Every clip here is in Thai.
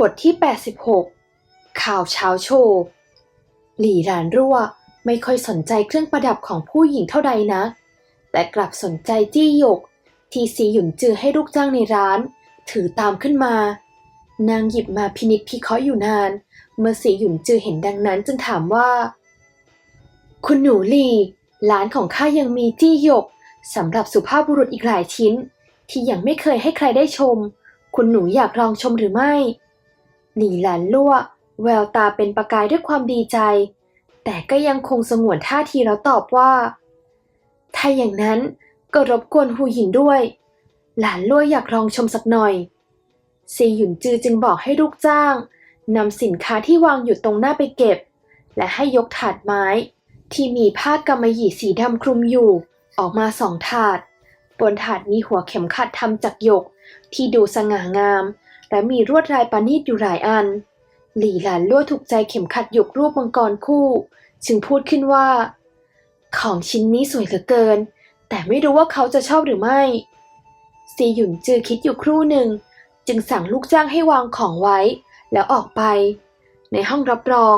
บทที่ 86 ข่าวเช้าโชว์ หลี่หลานรั่วไม่ค่อยสนใจเครื่องประดับของผู้หญิงเท่าใดนะ แต่กลับสนใจจี้หยก ที่ซีหยุนจือให้ลูกจ้างในร้าน ถือตามขึ้นมา นางหยิบมาพินิจพิเคราะห์อยู่นาน เมื่อสีหยุนจือเห็นดังนั้นจึงถามว่า คุณหนูหลี่ร้านของข้ายังมีจี้หยกสำหรับสุภาพบุรุษอีกหลายชิ้น ที่ยังไม่เคยให้ใครได้ชม คุณหนูอยากลองชมหรือไม่ หลี่หลานลั่ว แววตาเป็นประกายด้วยความดีใจ แต่ก็ยังคงสงวนท่าทีแล้วตอบว่า ถ้าอย่างนั้นก็รบกวนหูหยินด้วย หลานลั่วอยากลองชมสักหน่อย ซีหยุนจือจึงบอกให้ลูกจ้างนำสินค้าที่วางอยู่ตรงหน้าไปเก็บ และให้ยกถาดไม้ ที่มีผ้ากำมะหยี่สีดำคลุมอยู่ ออกมาสองถาด บนถาดมีหัวเข็มขัดทำจากหยก ที่ดูสง่างาม และมีลวดลายประณีตอยู่หลายอัน หลี่หลานลั่วถูกใจเข็มขัดหยกรูปมังกรคู่ จึงพูดขึ้นว่า ของชิ้นนี้สวยเหลือเกิน แต่ไม่รู้ว่าเขาจะชอบหรือไม่ ซีหยุนจือคิดอยู่ครู่หนึ่ง จึงสั่งลูกจ้างให้วางของไว้ แล้วออกไป ในห้องรับรอง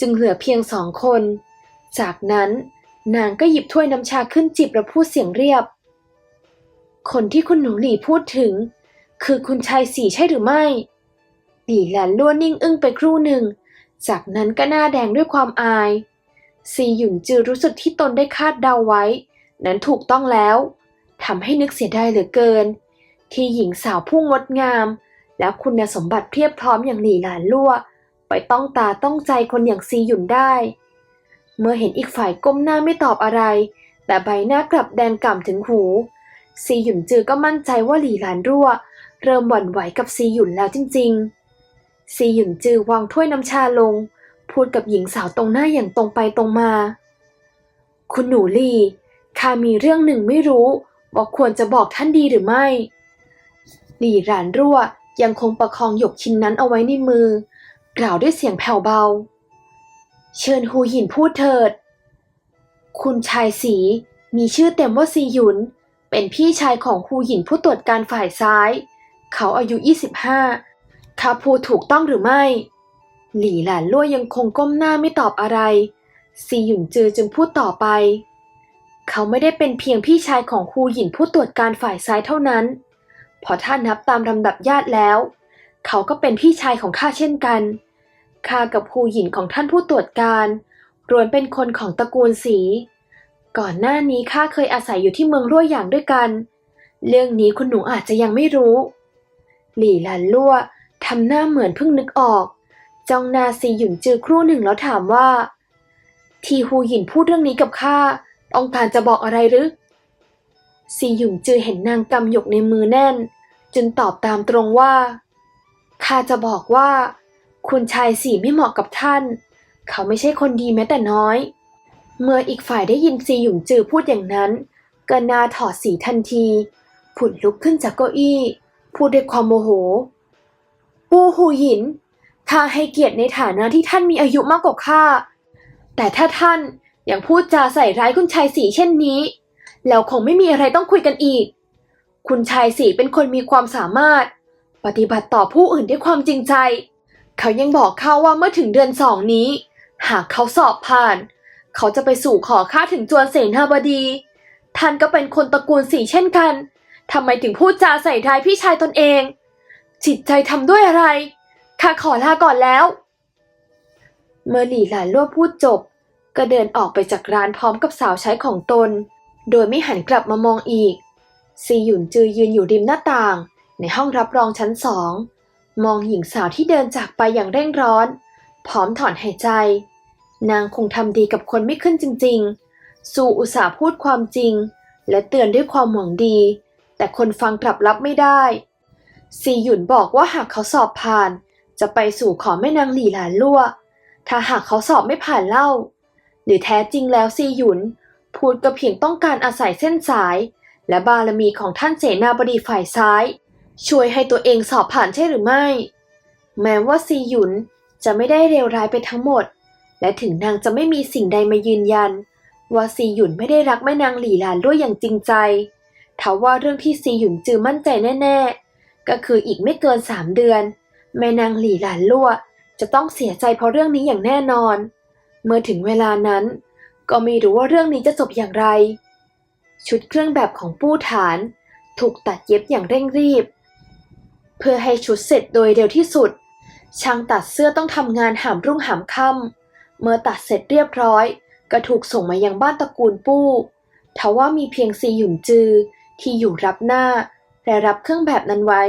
จึงเหลือเพียงสองคน จากนั้นนางก็หยิบถ้วยน้ำชาขึ้นจิบและพูดเสียงเรียบ คนที่คุณหนูหลี่พูดถึง คือคุณชายสีใช่หรือไม่หลี่หลานล้วนนิ่งอึ้งไปครู่หนึ่ง จากนั้นก็หน้าแดงด้วยความอาย ซีหยุนจือรู้สึกที่ตนได้คาดเดาไว้ นั้นถูกต้องแล้วทำให้นึกเสียดายเหลือเกิน ที่หญิงสาวผู้งดงาม และคุณสมบัติเพียบพร้อมอย่างหลี่หลานลั่ว ไปต้องตาต้องใจคนอย่างซีหยุนได้ เมื่อเห็นอีกฝ่ายก้มหน้าไม่ตอบอะไร แต่ใบหน้ากลับแดงก่ำถึงหู ซีหยุนจือก็มั่นใจว่าหลี่หลานรั่ว เริ่มหวั่นไหวกับซีหยุนแล้วจริง ๆ ซีหยุนจือวางถ้วยน้ำชาลง พูดกับหญิงสาวตรงหน้าอย่างตรงไปตรงมา คุณหนูลีข้ามีเรื่องหนึ่งไม่รู้ว่าควรจะบอกท่านดีหรือไม่ หลี่หลานรั่วยังคงประคองหยกชิ้นนั้นเอาไว้ในมือ กล่าวด้วยเสียงแผ่วเบา เชิญฮูหินพูดเถิด คุณชายสีมีชื่อเต็มว่าซีหยุน เป็นพี่ชายของฮูหินผู้ตรวจการฝ่ายซ้าย เขาอายุ 25ข้าพูดถูกต้องหรือไม่ หลี่หลานลั่วยังคงก้มหน้าไม่ตอบอะไร ซีหยุนจือจึงพูดต่อไป เขาไม่ได้เป็นเพียงพี่ชายของฮูหยินผู้ตรวจการฝ่ายซ้ายเท่านั้น พอถ้านับตามลำดับญาติแล้ว เขาก็เป็นพี่ชายของข้าเช่นกัน ข้ากับฮูหยินของท่านผู้ตรวจการรวนเป็นคนของตระกูลสี ก่อนหน้านี้ข้าเคยอาศัยอยู่ที่เมืองรั่วอย่างด้วยกัน เรื่องนี้คุณหนูอาจจะยังไม่รู้ หลี่หลันลั่วทำหน้าเหมือนเพิ่งนึกออก จ้องนาซีหยุนจือครู่หนึ่งแล้วถามว่า ทีฮูหยินพูดเรื่องนี้กับข้าต้องการจะบอกอะไรหรือซีหยุนจือเห็นนางกำหยกในมือแน่น จึงตอบตามตรงว่าข้าจะบอกว่า คุณชายสีไม่เหมาะกับท่าน เขาไม่ใช่คนดีแม้แต่น้อย เมื่ออีกฝ่ายได้ยินซีหยุนจือพูดอย่างนั้นก็นาถอดสีทันทีผุดลุกขึ้นจากเก้าอี้ พูดด้วยความโมโห ปูหูหยินข้าให้เกียรติในฐานะที่ท่านมีอายุมากกว่าข้า แต่ถ้าท่านยังพูดจาใส่ร้ายคุณชายสีเช่นนี้ แล้วคงไม่มีอะไรต้องคุยกันอีก คุณชายสีเป็นคนมีความสามารถ ปฏิบัติต่อผู้อื่นด้วยความจริงใจ เขายังบอกข้าว่าเมื่อถึงเดือนสองนี้ หากเขาสอบผ่าน เขาจะไปสู่ขอข้าถึงจวนเสนาบดี ท่านก็เป็นคนตระกูลสีเช่นกัน ทำไมถึงพูดจาใส่ร้ายพี่ชายตนเอง จิตใจทำด้วยอะไร ข้าขอลาก่อนแล้ว เมื่อหลี่หลานล่วพูดจบ ก็เดินออกไปจากร้านพร้อมกับสาวใช้ของตน โดยไม่หันกลับมามองอีก ซีหยุนจือยืนอยู่ริมหน้าต่าง ในห้องรับรองชั้นสอง มองหญิงสาวที่เดินจากไปอย่างเร่งร้อน พร้อมถอนหายใจ นางคงทำดีกับคนไม่ขึ้นจริงๆสู่อุตสาห์พูดความจริง และเตือนด้วยความหวังดี แต่คนฟังกลับรับไม่ได้ซีหยุนบอกว่าหากเขาสอบผ่าน จะไปสู่ขอแม่นางหลี่หลานลั่ว ถ้าหากเขาสอบไม่ผ่านเล่า หรือแท้จริงแล้วซีหยุน พูดก็เพียงต้องการอาศัยเส้นสาย และบารมีของท่านเสนาบดีฝ่ายซ้าย ช่วยให้ตัวเองสอบผ่านใช่หรือไม่ แม้ว่าซีหยุนจะไม่ได้เลวร้ายไปทั้งหมด และถึงนางจะไม่มีสิ่งใดมายืนยัน ว่าซีหยุนไม่ได้รักแม่นางหลี่หลานด้วยอย่างจริงใจ ทว่าเรื่องที่ซีหยุนจือมั่นใจแน่ๆ ก็คืออีกไม่เกินสามเดือน แม่นางหลี่หลานลั่วจะต้องเสียใจเพราะเรื่องนี้อย่างแน่นอน เมื่อถึงเวลานั้น ก็ไม่รู้ว่าเรื่องนี้จะจบอย่างไร ชุดเครื่องแบบของปู้ฐาน ถูกตัดเย็บอย่างเร่งรีบ เพื่อให้ชุดเสร็จโดยเร็วที่สุด ช่างตัดเสื้อต้องทำงานหามรุ่งหามค่ำเมื่อตัดเสร็จเรียบร้อย ก็ถูกส่งมายังบ้านตระกูลปู้ทว่ามีเพียงซีหยุนจือ ที่อยู่รับหน้า และรับเครื่องแบบนั้นไว้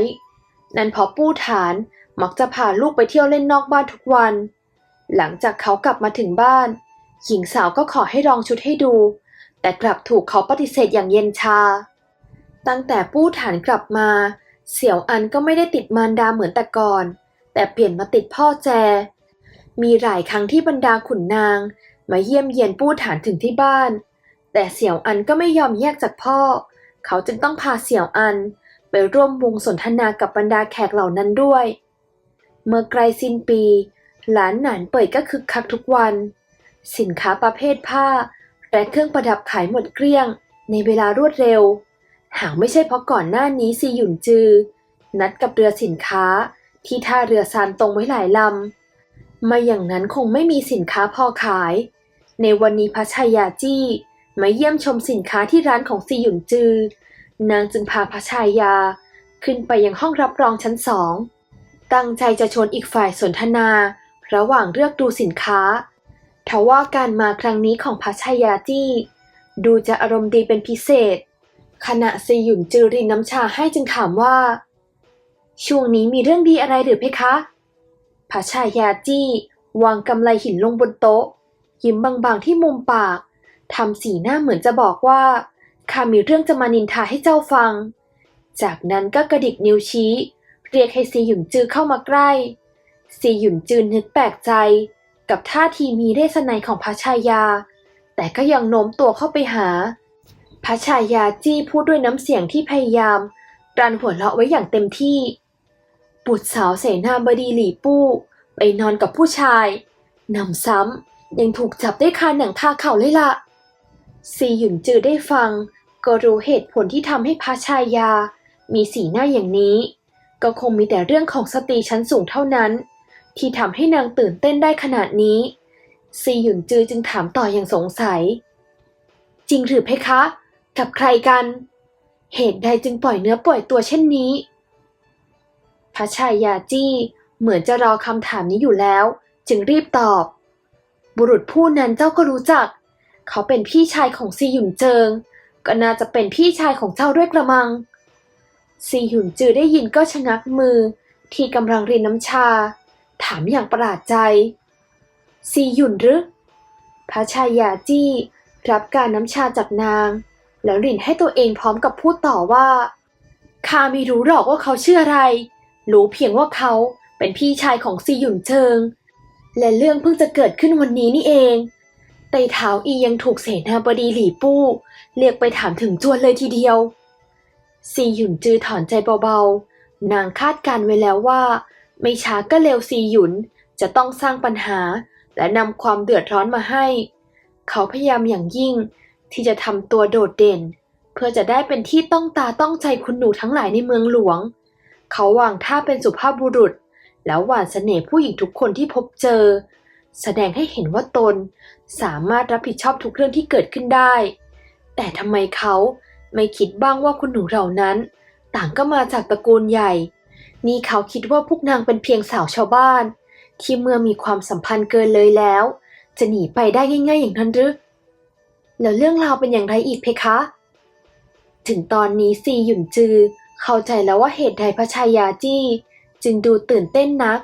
นั่นเพราะปู้ฐานมักจะพาลูกไปเที่ยวเล่นนอกบ้านทุกวัน หลังจากเขากลับมาถึงบ้าน หญิงสาวก็ขอให้ลองชุดให้ดู แต่กลับถูกเขาปฏิเสธอย่างเย็นชา ตั้งแต่ปู้ฐานกลับมา เสี่ยวอันก็ไม่ได้ติดมารดาเหมือนแต่ก่อน แต่เปลี่ยนมาติดพ่อแจ มีหลายครั้งที่บรรดาขุนนาง มาเยี่ยมเยียนปู้ฐานถึงที่บ้าน แต่เสี่ยวอันก็ไม่ยอมแยกจากพ่อ เขาจึงต้องพาเสี่ยวอัน ไปร่วมวงสนทนากับบรรดาแขกเหล่านั้นด้วย เมื่อใกล้สิ้นปี หลานหนานเปิดก็คึกคักทุกวัน สินค้าประเภทผ้า และเครื่องประดับขายหมดเกลี้ยง ในเวลารวดเร็ว หากไม่ใช่เพราะก่อนหน้านี้ซีหยุนจือ นัดกับเรือสินค้าที่ท่าเรือซานตรงไว้หลายลำม่อย่างนั้นคงไม่มีสินค้าพอขาย ในวันนี้พระชายาจี้ มาเยี่ยมชมสินค้าที่ร้านของซีหยุนจือ นางจึงพาพระชายา ขึ้นไปยังห้องรับรองชั้นสอง ตั้งใจจะชวนอีกฝ่ายสนทนา ระหว่างเลือกดูสินค้าทว่าการมาครั้งนี้ของพระชายาจี้ดูจะอารมณ์ดีเป็นพิเศษ ขณะซีหยุนจือรินน้ำชาให้จึงถามว่า ช่วงนี้มีเรื่องดีอะไรหรือเพคะพระชายาจี้วางกำไลหินลงบนโต๊ะ ยิ้มบางๆที่มุมปาก ทำสีหน้าเหมือนจะบอกว่าข้ามีเรื่องจะมานินทาให้เจ้าฟัง จากนั้นก็กระดิกนิ้วชี้ เรียกให้ซีหยุนจือเข้ามาใกล้ ซีหยุนจือนึกแปลกใจ กับท่าทีมีเรศนัยของพระชายา แต่ก็ยังโน้มตัวเข้าไปหาพระชายาจี้พูดด้วยน้ำเสียงที่พยายามรันหัวเราะไว้อย่างเต็มที่ บุตรสาวเสนาบดีหลี่ปู้ ไปนอนกับผู้ชายนำซ้ำยังถูกจับได้คาหนังคาเข่าเลยล่ะ ซีหยุนจือได้ฟัง ก็รู้เหตุผลที่ทำให้พระชายา มีสีหน้าอย่างนี้ ก็คงมีแต่เรื่องของสตรีชั้นสูงเท่านั้น ที่ทำให้นางตื่นเต้นได้ขนาดนี้ ซีหยุนจือจึงถามต่ออย่างสงสัย จริงหรือเพคะ กับใครกัน เหตุใดจึงปล่อยเนื้อปล่อยตัวเช่นนี้พระชายาจี้เหมือนจะรอคำถามนี้อยู่แล้ว จึงรีบตอบ บุรุษผู้นั้นเจ้าก็รู้จัก เขาเป็นพี่ชายของซีหยุนเจิง ก็น่าจะเป็นพี่ชายของเจ้าด้วยกระมัง ซีหยุนจือได้ยินก็ชะงักมือ ที่กำลังรินน้ำชา ถามอย่างประหลาดใจ ซีหยุนหรือพระชายาจี้รับการน้ำชาจากนาง แล้วรินให้ตัวเองพร้อมกับพูดต่อว่าข้าไม่รู้หรอกว่าเขาชื่ออะไร รู้เพียงว่าเขาเป็นพี่ชายของซีหยุนเชิง และเรื่องเพิ่งจะเกิดขึ้นวันนี้นี่เอง ไต่เท้าอียังถูกเสนาบดีหลี่ปู้ เรียกไปถามถึงจวนเลยทีเดียว ซีหยุนจือถอนใจเบาๆ นางคาดการไว้แล้วว่า ไม่ช้าก็เร็วซีหยุนจะต้องสร้างปัญหา และนำความเดือดร้อนมาให้ เขาพยายามอย่างยิ่งที่จะทำตัวโดดเด่น เพื่อจะได้เป็นที่ต้องตาต้องใจคุณหนูทั้งหลายในเมืองหลวง เขาวางท่าเป็นสุภาพบุรุษ แล้วหวานเสน่ห์ผู้หญิงทุกคนที่พบเจอ แสดงให้เห็นว่าตนสามารถรับผิดชอบทุกเรื่องที่เกิดขึ้นได้ แต่ทำไมเขาไม่คิดบ้างว่าคุณหนูเหล่านั้น ต่างก็มาจากตระกูลใหญ่ นี่เขาคิดว่าพวกนางเป็นเพียงสาวชาวบ้าน ที่เมื่อมีความสัมพันธ์เกินเลยแล้ว จะหนีไปได้ง่าย ๆ อย่างนั้นหรือ แล้วเรื่องราวเป็นอย่างไรอีกเพคะ ถึงตอนนี้ซีหยุนจือ เข้าใจแล้วว่าเหตุใดพระชายาจี้ จึงดูตื่นเต้นนัก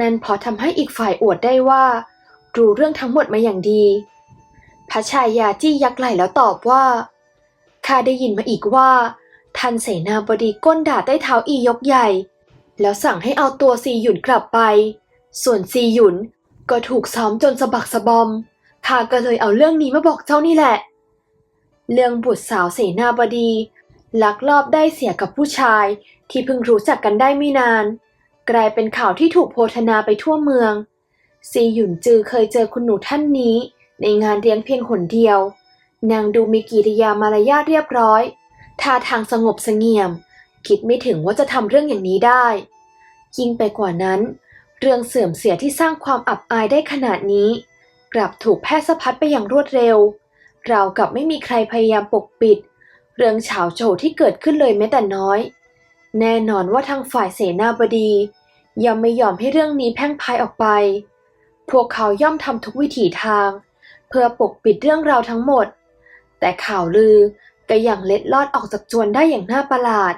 นั่นพอทำให้อีกฝ่ายอวดได้ว่า รู้เรื่องทั้งหมดมาอย่างดีพระชายาจี้ยักไหล่แล้วตอบว่าข้าได้ยินมาอีกว่า ท่านเสนาบดีก้นด่าได้เท้าอียกใหญ่ แล้วสั่งให้เอาตัวซีหยุนกลับไป ส่วนซีหยุนก็ถูกซ้อมจนสะบักสะบอมข้าก็เลยเอาเรื่องนี้มาบอกเจ้านี่แหละ เรื่องบุตรสาวเสนาบดี ลักลอบได้เสียกับผู้ชายที่เพิ่งรู้จักกันได้ไม่นาน กลายเป็นข่าวที่ถูกโพธนาไปทั่วเมือง ซีหยุนจือเคยเจอคุณหนูท่านนี้ ในงานเลี้ยงเพียงหนเดียว นางดูมีกิริยามารยาทเรียบร้อยท่าทางสงบเสงี่ยม คิดไม่ถึงว่าจะทำเรื่องอย่างนี้ได้ ยิ่งไปกว่านั้น เรื่องเสื่อมเสียที่สร้างความอับอายได้ขนาดนี้ กลับถูกแพร่สะพัดไปอย่างรวดเร็ว เรากับไม่มีใครพยายามปกปิด เรื่องเฉาโฉที่เกิดขึ้นเลยแม้แต่น้อย แน่นอนว่าทางฝ่ายเสนาบดี ย่อมไม่ยอมให้เรื่องนี้แพ่งพายออกไป พวกเขาย่อมทำทุกวิถีทาง เพื่อปกปิดเรื่องราวทั้งหมด แต่ข่าวลือก็ยังเล็ดลอดออกจากจวนได้อย่างน่าประหลาด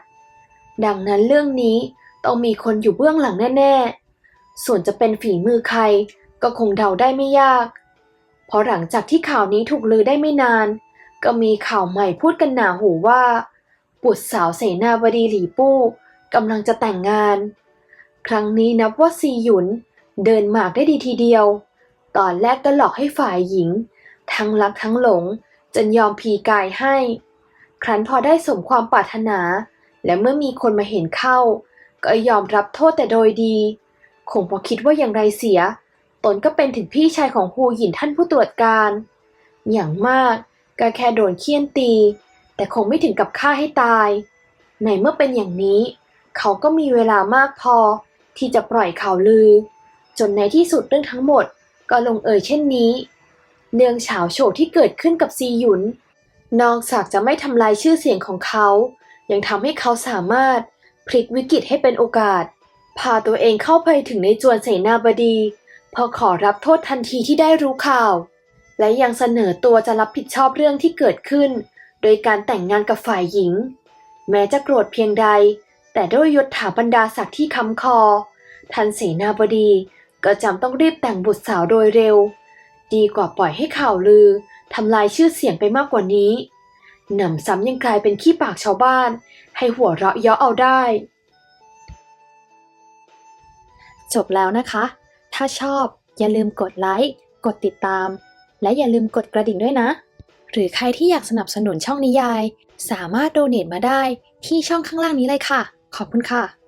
ดังนั้นเรื่องนี้ต้องมีคนอยู่เบื้องหลังแน่ๆ ส่วนจะเป็นฝีมือใครก็คงเดาได้ไม่ยาก เพราะหลังจากที่ข่าวนี้ถูกลือได้ไม่นาน ก็มีข่าวใหม่พูดกันหนาหูว่า บุตรสาวเสนาบดีหลีปู้กำลังจะแต่งงาน ครั้งนี้นับว่าซีหยุนเดินหมากได้ดีทีเดียว ตอนแรกก็หลอกให้ฝ่ายหญิง ทั้งรักทั้งหลงจนยอมพีกายให้ ครั้นพอได้สมความปรารถนา และเมื่อมีคนมาเห็นเข้า ก็ยอมรับโทษแต่โดยดี คงพอคิดว่าอย่างไรเสีย ตนก็เป็นถึงพี่ชายของฮูหยินท่านผู้ตรวจการ อย่างมากก็แค่โดนเคี่ยนตี แต่คงไม่ถึงกับฆ่าให้ตาย ในเมื่อเป็นอย่างนี้ เขาก็มีเวลามากพอ ที่จะปล่อยข่าวลือ จนในที่สุดเรื่องทั้งหมดก็ลงเอยเช่นนี้ เนื่องฉาวโฉวที่เกิดขึ้นกับซีหยุน นอกจากจะไม่ทำลายชื่อเสียงของเขา ยังทำให้เขาสามารถพลิกวิกฤตให้เป็นโอกาส พาตัวเองเข้าไปถึงในจวนเสนาบดีพอขอรับโทษทันทีที่ได้รู้ข่าว และยังเสนอตัวจะรับผิดชอบเรื่องที่เกิดขึ้น โดยการแต่งงานกับฝ่ายหญิง แม้จะโกรธเพียงใด แต่ด้วยยศถาบรรดาศักดิ์ที่ค้ำคอ ทันเสนาบดีก็จำต้องรีบแต่งบุตรสาวโดยเร็ว ดีกว่าปล่อยให้ข่าวลือทำลายชื่อเสียงไปมากกว่านี้หนำซ้ำยังกลายเป็นขี้ปากชาวบ้าน ให้หัวเราะเยาะเอาได้ จบแล้วนะคะ ถ้าชอบอย่าลืมกดไลค์กดติดตาม และอย่าลืมกดกระดิ่งด้วยนะ หรือใครที่อยากสนับสนุนช่องนิยาย สามารถโดเน a มาได้ที่ช่องข้างล่างนี้เลยค่ะ ขอบคุณค่ะ